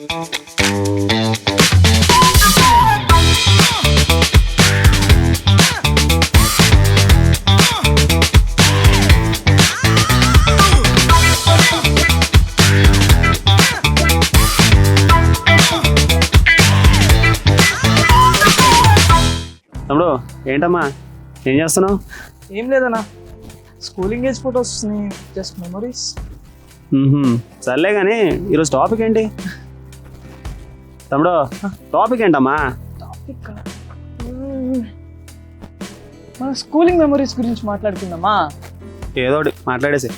తమ్ముడు ఏంటమ్మా? ఏం చేస్తున్నావు? ఏం లేదన్నా. Schooling age photos just memories. సర్లే కానీ ఈరోజు టాపిక్ ఏంటి? తమ్ముడు టాపిక్ ఏంటమ్మా? టాపిక్ మన స్కూలింగ్ మెమరీస్ గురించి మాట్లాడుకుందామా? ఏదో మాట్లాడేసి.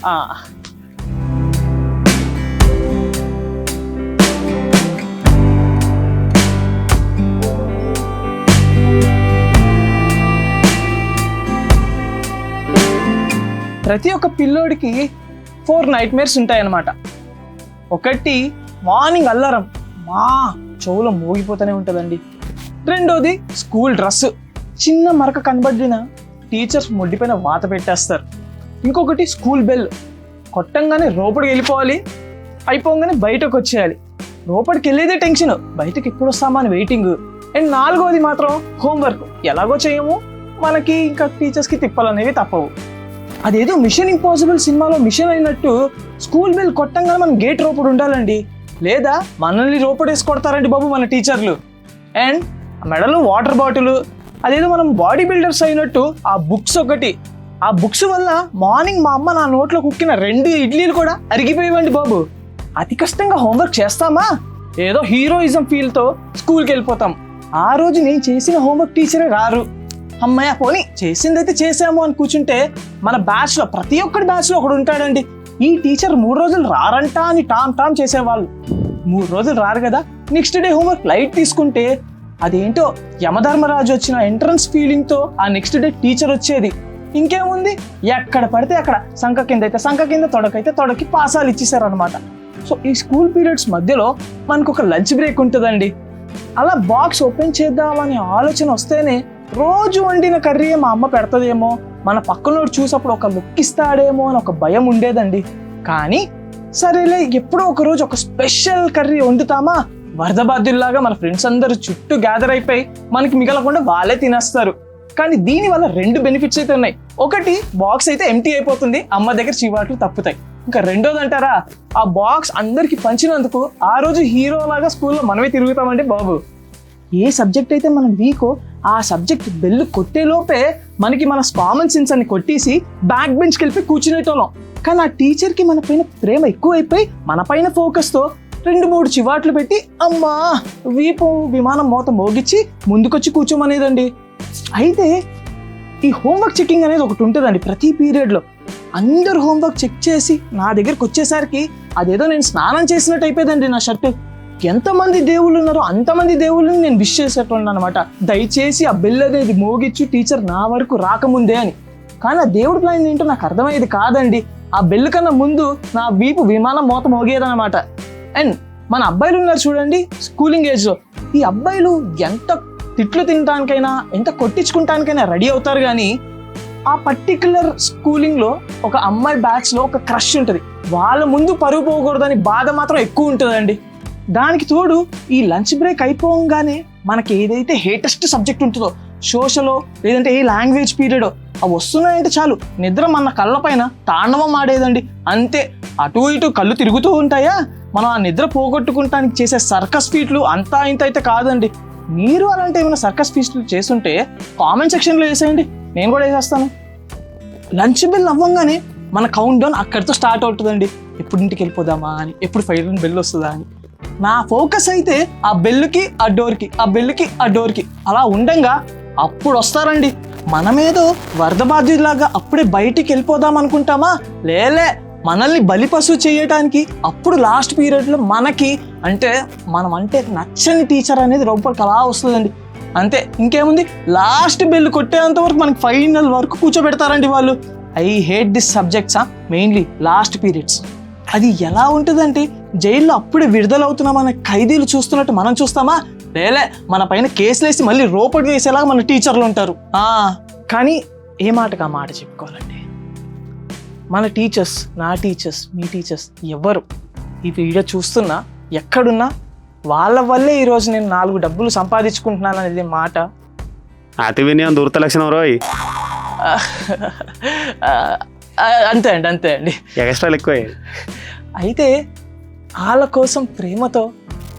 ప్రతి ఒక్క పిల్లోడికి ఫోర్ నైట్ మేర్స్ ఉంటాయన్నమాట. ఒకటి మార్నింగ్ అల్లారం మా! చెవులో మోగిపోతూనే ఉంటుందండి. రెండోది స్కూల్ డ్రెస్. చిన్న మరక కనబడిన టీచర్స్ మొడ్డిపైన వాత పెట్టేస్తారు. ఇంకొకటి స్కూల్ బెల్. కొట్టంగానే లోపలికి వెళ్ళిపోవాలి. అయిపోగానే బయటకు వచ్చేయాలి. లోపలికి వెళ్ళేదే టెన్షన్. బయటకు ఎప్పుడు వస్తామా అని వెయిటింగ్. అండ్ నాలుగోది మాత్రం హోంవర్క్. ఎలాగో చేయము. మనకి ఇంకా టీచర్స్కి తిప్పాలనేవి తప్పవు. అదేదో మిషన్ ఇంపాసిబుల్ సినిమాలో మిషన్ అయినట్టు స్కూల్ బెల్ కొట్టంగానే మనం గేట్ రోపడు ఉండాలండి. లేదా మనల్ని రూపడేసి కొడతారండి బాబు మన టీచర్లు. అండ్ మెడలో వాటర్ బాటిల్ అదేదో మనం బాడీ బిల్డర్స్ అయినట్టు ఆ బుక్స్ ఒకటి. ఆ బుక్స్ వల్ల మార్నింగ్ మా అమ్మ నా నోట్లో కుక్కిన రెండు ఇడ్లీలు కూడా అరిగిపోయేవండి బాబు. అతి కష్టంగా హోంవర్క్ చేస్తామా? ఏదో హీరోయిజం ఫీల్తో స్కూల్కి వెళ్ళిపోతాం ఆ రోజు నేను చేసిన హోంవర్క్ టీచరే రారు. అమ్మాయి పోనీ చేసిందైతే చేసాము అని కూర్చుంటే మన బ్యాచ్లో ప్రతి ఒక్కటి బ్యాచ్లో ఒకడు ఉంటాడండి. ఈ టీచర్ మూడు రోజులు రారంట అని టామ్ టామ్ చేసేవాళ్ళు. మూడు రోజులు రారు కదా. నెక్స్ట్ డే హోంవర్క్ లైట్ తీసుకుంటే అదేంటో యమధర్మరాజు వచ్చిన ఎంట్రన్స్ ఫీలింగ్తో ఆ నెక్స్ట్ డే టీచర్ వచ్చేది. ఇంకేముంది? ఎక్కడ పడితే అక్కడ సంఖ కింద అయితే సంఖ కింద తొడకైతే తొడకి పాసాలు ఇచ్చేసారు అనమాట సో ఈ స్కూల్ పీరియడ్స్ మధ్యలో మనకు ఒక లంచ్ బ్రేక్ ఉంటుందండి. అలా బాక్స్ ఓపెన్ చేద్దామనే ఆలోచన వస్తేనే రోజు వండిన కర్రీ మా అమ్మ పెడతదేమో. మన పక్కనోడు చూసినప్పుడు ఒక లుక్ ఇస్తాడేమో అని ఒక భయం ఉండేదండి. కానీ సరేలే ఎప్పుడో ఒక రోజు ఒక స్పెషల్ కర్రీ వండుతామా? వరద బాధ్యుల్లాగా మన ఫ్రెండ్స్ అందరూ చుట్టూ గ్యాదర్ అయిపోయి మనకి మిగలకుండా వాళ్ళే తినేస్తారు. కానీ దీనివల్ల రెండు బెనిఫిట్స్ అయితే ఉన్నాయి. ఒకటి బాక్స్ అయితే ఎంటీ అయిపోతుంది. అమ్మ దగ్గర చీవాట్లు తప్పుతాయి. ఇంకా రెండోది అంటారా ఆ బాక్స్ అందరికి పంచినందుకు ఆ రోజు హీరోలాగా స్కూల్లో మనమే తిరుగుతామండి బాబు. ఏ సబ్జెక్ట్ అయితే మనం వీకో ఆ సబ్జెక్ట్ బెల్లు కొట్టే లోపే మనకి మన కామన్ సెన్స్ అని కొట్టేసి బ్యాక్ బెంచ్కి వెళ్ళిపోయి కూర్చునేటోళ్ళం. కానీ ఆ టీచర్కి మన పైన ప్రేమ ఎక్కువైపోయి మన పైన ఫోకస్తో రెండు మూడు చివాట్లు పెట్టి అమ్మా వీపు విమానం మూత మోగించి ముందుకొచ్చి కూర్చోమనేదండి. అయితే ఈ హోంవర్క్ చెకింగ్ అనేది ఒకటి ఉంటుందండి ప్రతి పీరియడ్లో అందరు హోంవర్క్ చెక్ చేసి నా దగ్గరకు వచ్చేసరికి అదేదో నేను స్నానం చేసినట్టు అయిపోయిందండి నా షర్టు ఎంతమంది దేవుళ్ళు ఉన్నారో అంతమంది దేవుళ్ళని నేను విష్ చేసేటోళ్ళు అనమాట దయచేసి ఆ బిల్ అనేది మోగిచ్చు టీచర్ నా వరకు రాకముందే అని. కానీ ఆ దేవుడి ప్లాన్ ఏంటో నాకు అర్థమయ్యేది కాదండి. ఆ బెల్ కన్నా ముందు నా వీపు విమానం మూత మోగేదనమాట అండ్ మన అబ్బాయిలు ఉన్నారు చూడండి స్కూలింగ్ ఏజ్లో ఈ అబ్బాయిలు ఎంత తిట్లు తినడానికైనా ఎంత కొట్టించుకుంటానికైనా రెడీ అవుతారు కానీ ఆ పర్టికులర్ స్కూలింగ్లో ఒక అమ్మాయి బ్యాచ్లో ఒక క్రష్ ఉంటుంది. వాళ్ళ ముందు పరుగు పోకూడదని బాధ మాత్రం ఎక్కువ ఉంటుందండి. దానికి తోడు ఈ లంచ్ బ్రేక్ అయిపోగానే మనకి ఏదైతే హేటెస్ట్ సబ్జెక్ట్ ఉంటుందో సోషలో లేదంటే ఏ లాంగ్వేజ్ పీరియడో అవి వస్తున్నాయంటే చాలు. నిద్ర మన కళ్ళ పైన తాండవం ఆడేదండి. అంతే. అటు ఇటు కళ్ళు తిరుగుతూ ఉంటాయా? మనం ఆ నిద్ర పోగొట్టుకుంటానికి చేసే సర్కస్ ఫీట్లు అంతా ఇంత అయితే కాదండి. మీరు అలాంటి ఏమైనా సర్కస్ ఫీట్లు చేస్తుంటే కామెంట్ సెక్షన్లో వేసేయండి నేను కూడా వేసేస్తాను లంచ్ బిల్ అవ్వంగానే మన కౌంట్ డౌన్ అక్కడితో స్టార్ట్ అవుతుందండి. ఎప్పుడు ఇంటికి వెళ్ళిపోదామా అని ఎప్పుడు ఫైవ్ బెల్ వస్తుందా అని. నా ఫోకస్ అయితే ఆ బెల్లుకి ఆ డోర్కి ఆ బెల్లుకి ఆ డోర్కి. అలా ఉండంగా అప్పుడు వస్తారండి. మనమేదో వరద బాధ్యులాగా అప్పుడే బయటికి వెళ్ళిపోదాం అనుకుంటామా? లేలే మనల్ని బలిపశువు చేయటానికి అప్పుడు లాస్ట్ పీరియడ్లో మనకి అంటే మనం అంటే నచ్చని టీచర్ అనేది లోపలికి అలా వస్తుందండి. అంతే ఇంకేముంది? లాస్ట్ బెల్ కొట్టేంత వరకు మనకి ఫైనల్ వరకు కూర్చోబెడతారండి వాళ్ళు. I hate this సబ్జెక్ట్సా? Mainly last periods. అది ఎలా ఉంటుందంటే జైల్లో అప్పుడే విడుదలవుతున్న మన ఖైదీలు చూస్తున్నట్టు మనం చూస్తామా? లేలే మన పైన కేసులు వేసి మళ్ళీ రోపడి వేసేలాగా మన టీచర్లు ఉంటారు. కానీ ఏ మాటకు ఆ మాట చెప్పుకోవాలండి? మన టీచర్స్ నా టీచర్స్ మీ టీచర్స్ ఎవరు? ఈ వీడియో చూస్తున్నా ఎక్కడున్నా వాళ్ళ వల్లే ఈరోజు నేను నాలుగు డబ్బులు సంపాదించుకుంటున్నాను అనేది మాట. అతి వినయం దురత లక్షణం రోయ్. అంతే అండి అంతే అండి. ఎక్స్ట్రాలు ఎక్కువ అయితే వాళ్ళ కోసం ప్రేమతో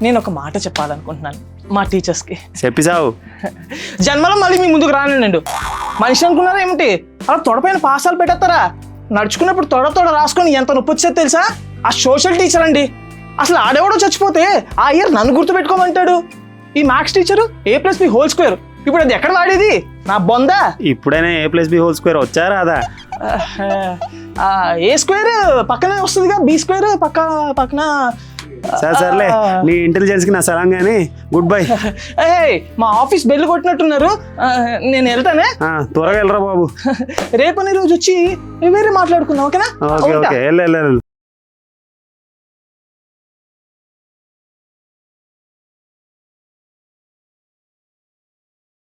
నేను ఒక మాట చెప్పాలనుకుంటున్నాను మా టీచర్స్కి. చెప్పిసావు. జన్మలో మళ్ళీ మీ ముందుకు రానండి మనిషి అనుకున్నారా ఏమిటి? అలా తొడపైన పాసాలు పెట్టేస్తారా? నడుచుకున్నప్పుడు తొడ తొడ రాసుకొని ఎంత నొప్పి వచ్చేది తెలుసా? ఆ సోషల్ టీచర్ అండి. అసలు ఆడెవడో చచ్చిపోతే ఆ ఇయర్ నన్ను గుర్తుపెట్టుకోమంటాడు. ఈ maths teacher A plus B whole square? ఇప్పుడు అది ఎక్కడ వాడేది? నా బొందా? ఇప్పుడైనా A plus B whole square వచ్చారా అదా ఏ స్క్వేర్ పక్కనే వస్తుందిగా బి స్క్వేర్ పక్క పక్కన. సరే సర్లే నీ ఇంటెలిజెన్స్కి నా సలాం కానీ గుడ్ బై. మా ఆఫీస్ బెల్ కొట్టినట్టున్నారు. నేను వెళ్తానే? త్వరగా వెళ్ళరా బాబు. రేపని రోజు వచ్చి వేరే మాట్లాడుకుందాం ఓకేనా? ఓకే. ఓకే వెళ్ళు.